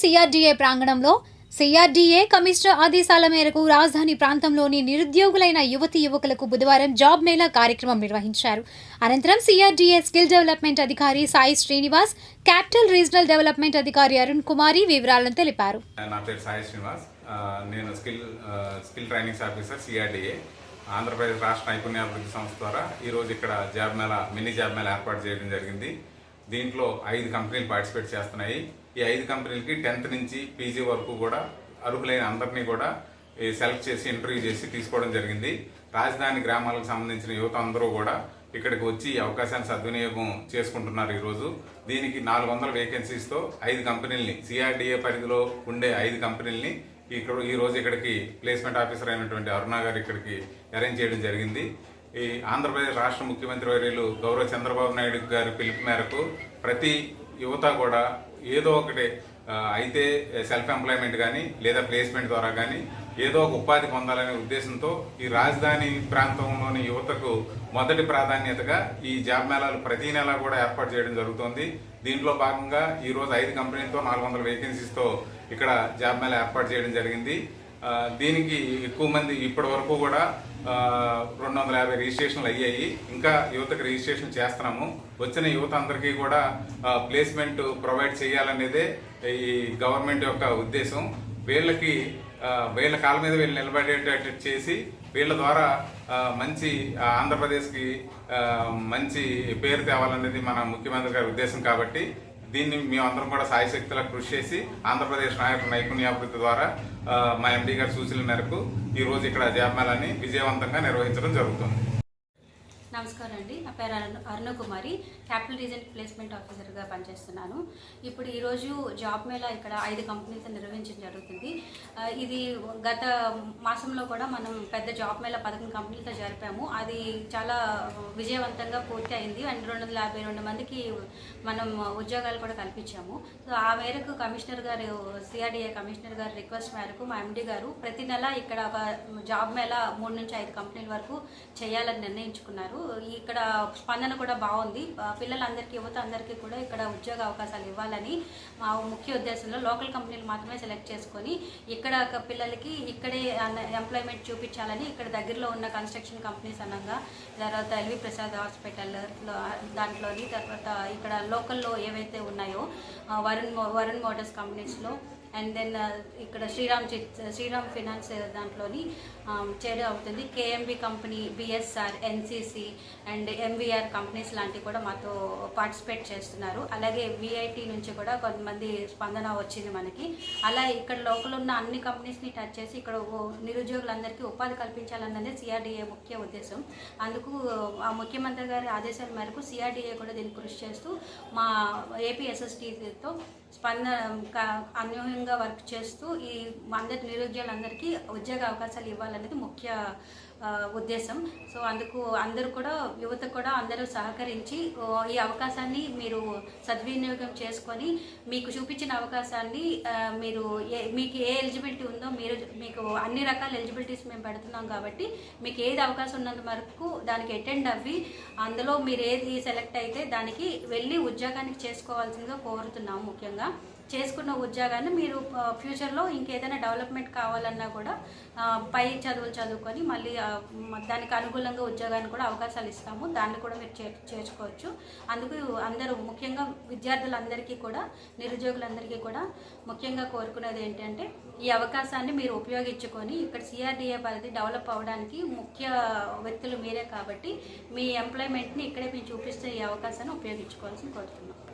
CRDA ప్రాంగణంలో CRDA commissioner ఆదేశాల మేరకు రాజధాని ప్రాంతంలోని నిరుద్యోగులైన యువతి యువకులకు బుధవారం జాబ్ మేళా కార్యక్రమం నిర్వహించారు. అనంతరం సిఆర్డీఏ స్కిల్ డెవలప్మెంట్ అధికారి Sai Srinivas capital regional development అధికారి అరుణ్ కుమారి వివరాలను తెలిపారు. నా పేరు సాయి శ్రీనివాస్. నేను skill skill training officer CRDA. Andhra Pradesh రాష్ట్ర నైపుణ్యాభివృద్ధి సంస్థ ద్వారా ఈరోజు ఇక్కడ job mela mini job mela ఏర్పాటు చేయడం జరిగింది. దీంట్లో ఐదు కంపెనీలు పార్టిసిపేట్ చేస్తున్నాయి. ఈ ఐదు కంపెనీలకి టెన్త్ నుంచి పీజీ వరకు కూడా అర్హులైన అందరినీ కూడా సెలెక్ట్ చేసి ఇంటర్వ్యూ చేసి తీసుకోవడం జరిగింది. రాజధాని గ్రామాలకు సంబంధించిన యువత అందరూ కూడా ఇక్కడికి వచ్చి ఈ అవకాశాన్ని సద్వినియోగం చేసుకుంటున్నారు ఈరోజు. దీనికి నాలుగు వందల వేకెన్సీస్తో ఐదు కంపెనీలని సిఆర్డిఏ పరిధిలో ఉండే ఐదు కంపెనీలని ఇక్కడ ఈ రోజు ఇక్కడికి ప్లేస్మెంట్ ఆఫీసర్ అయినటువంటి అరుణ గారు ఇక్కడికి అరేంజ్ చేయడం జరిగింది. ఈ ఆంధ్రప్రదేశ్ రాష్ట్ర ముఖ్యమంత్రి వర్యులు గౌరవ చంద్రబాబు నాయుడు గారి పిలుపు మేరకు ప్రతి యువత కూడా ఏదో ఒకటి అయితే సెల్ఫ్ ఎంప్లాయ్మెంట్ కానీ లేదా ప్లేస్మెంట్ ద్వారా కానీ ఏదో ఒక ఉపాధి పొందాలనే ఉద్దేశంతో ఈ రాజధాని ప్రాంతంలోని యువతకు మొదటి ప్రాధాన్యతగా ఈ జాబ్ మేళాలు ప్రతి నెల కూడా ఏర్పాటు చేయడం జరుగుతోంది. దీంట్లో భాగంగా ఈరోజు ఐదు కంపెనీలతో నాలుగు వందల వేకెన్సీస్తో ఇక్కడ జాబ్ మేళా ఏర్పాటు చేయడం జరిగింది. దీనికి ఎక్కువ మంది ఇప్పటి వరకు కూడా రెండు వందల యాభై రిజిస్ట్రేషన్లు అయ్యాయి. ఇంకా యువతకు రిజిస్ట్రేషన్ చేస్తున్నాము. వచ్చిన యువత అందరికీ కూడా ప్లేస్మెంట్ ప్రొవైడ్ చేయాలనేదే ఈ గవర్నమెంట్ యొక్క ఉద్దేశం. వీళ్ళకి వీళ్ళ కాళ్ళ మీద వీళ్ళు నిలబడేటట్టు చేసి వీళ్ళ ద్వారా మంచి ఆంధ్రప్రదేశ్కి మంచి పేరు తేవాలనేది మన ముఖ్యమంత్రి గారి ఉద్దేశం కాబట్టి దీన్ని మేమందరం కూడా సాయశక్తులా కృషి చేసి ఆంధ్రప్రదేశ్ నాయకుల నైపుణ్యాభివృద్ధి ద్వారా మా ఎండీ గారి సూచనల మేరకు ఈ రోజు ఇక్కడ జాబ్ విజయవంతంగా నిర్వహించడం జరుగుతుంది. నమస్కారం అండి. నా పేరు Aruna Arunakumari capital region placement ఆఫీసర్గా పనిచేస్తున్నాను. ఇప్పుడు ఈరోజు జాబ్ మేళా ఇక్కడ ఐదు కంపెనీలతో నిర్వహించడం జరుగుతుంది. ఇది గత మాసంలో కూడా మనం పెద్ద జాబ్ మేళా పదకొండు కంపెనీలతో జరిపాము. అది చాలా విజయవంతంగా పూర్తి అయింది. అండ్ రెండు వందల యాభై రెండు మందికి మనం ఉద్యోగాలు కూడా కల్పించాము. సో ఆ మేరకు కమిషనర్ గారు సిఆర్డిఏ కమిషనర్ గారి రిక్వెస్ట్ మేరకు మా ఎండి గారు ప్రతి నెల ఇక్కడ ఒక జాబ్ మేళా మూడు నుంచి ఐదు కంపెనీల వరకు చేయాలని నిర్ణయించుకున్నారు. ఇక్కడ స్పందన కూడా బాగుంది. పిల్లలందరికీ యువత అందరికీ కూడా ఇక్కడ ఉద్యోగ అవకాశాలు ఇవ్వాలని మా ముఖ్య ఉద్దేశంలో లోకల్ కంపెనీలు మాత్రమే సెలెక్ట్ చేసుకొని ఇక్కడ ఒక పిల్లలకి ఇక్కడే ఎంప్లాయ్మెంట్ చూపించాలని ఇక్కడ దగ్గరలో ఉన్న కన్స్ట్రక్షన్ కంపెనీస్ అనగా తర్వాత ఎల్వి ప్రసాద్ హాస్పిటల్ దాంట్లోని తర్వాత ఇక్కడ లోకల్లో ఏవైతే ఉన్నాయో వరుణ్ మో- వరుణ్ మోటార్స్ కంపెనీస్లో అండ్ దెన్ uh, ఇక్కడ శ్రీరామ్ చిత్ శ్రీరామ్ ఫినాన్స్ దాంట్లోని um, అవుతుంది. KMB company BSR NCC and MVR companies లాంటివి కూడా మాతో పార్టిసిపేట్ చేస్తున్నారు. అలాగే విఐటి నుంచి కూడా కొంతమంది స్పందన వచ్చింది మనకి. అలా ఇక్కడ లోకల్ ఉన్న అన్ని కంపెనీస్ని టచ్ చేసి ఇక్కడ ఓ- నిరుద్యోగులందరికీ ఉపాధి కల్పించాలన్నదే సిఆర్డీఏ ముఖ్య ఉద్దేశం. అందుకు ఆ ముఖ్యమంత్రి గారి ఆదేశాల మేరకు సిఆర్డిఏ కూడా దీన్ని కృషి చేస్తూ మా ఏపీఎస్ఎస్టీతో స్పందన అన్యోన్యంగా వర్క్ చేస్తూ ఈ అందరి నిరుద్యోగులందరికీ ఉద్యోగ అవకాశాలు ఇవ్వాలనేది ముఖ్య ఉద్దేశం. సో అందుకు అందరూ కూడా యువత కూడా అందరూ సహకరించి ఈ అవకాశాన్ని మీరు సద్వినియోగం చేసుకొని మీకు చూపించిన అవకాశాన్ని మీరు ఏ మీకు ఏ ఎలిజిబిలిటీ ఉందో మీరు మీకు అన్ని రకాల ఎలిజిబిలిటీస్ మేము పెడుతున్నాం కాబట్టి మీకు ఏది అవకాశం ఉన్నంత వరకు దానికి అటెండ్ అవ్వి అందులో మీరు ఏది సెలెక్ట్ అయితే దానికి వెళ్ళి ఉద్యోగానికి చేసుకోవాల్సిందిగా కోరుతున్నాము ముఖ్యంగా. చేసుకున్న ఉద్యోగాన్ని మీరు ఫ్యూచర్లో ఇంకేదైనా డెవలప్మెంట్ కావాలన్నా కూడా పై చదువులు చదువుకొని మళ్ళీ దానికి అనుకూలంగా ఉద్యోగానికి కూడా అవకాశాలు ఇస్తాము. దాన్ని కూడా మీరు చే చేర్చుకోవచ్చు. అందుకు అందరూ ముఖ్యంగా విద్యార్థులందరికీ కూడా నిరుద్యోగులందరికీ కూడా ముఖ్యంగా కోరుకునేది ఏంటంటే ఈ అవకాశాన్ని మీరు ఉపయోగించుకొని ఇక్కడ సిఆర్డిఏ పరిధి డెవలప్ అవ్వడానికి ముఖ్య వ్యక్తులు మీరే కాబట్టి మీ ఎంప్లాయ్మెంట్ని ఇక్కడే మేము చూపిస్తే ఈ అవకాశాన్ని ఉపయోగించుకోవాల్సి కోరుతున్నాం.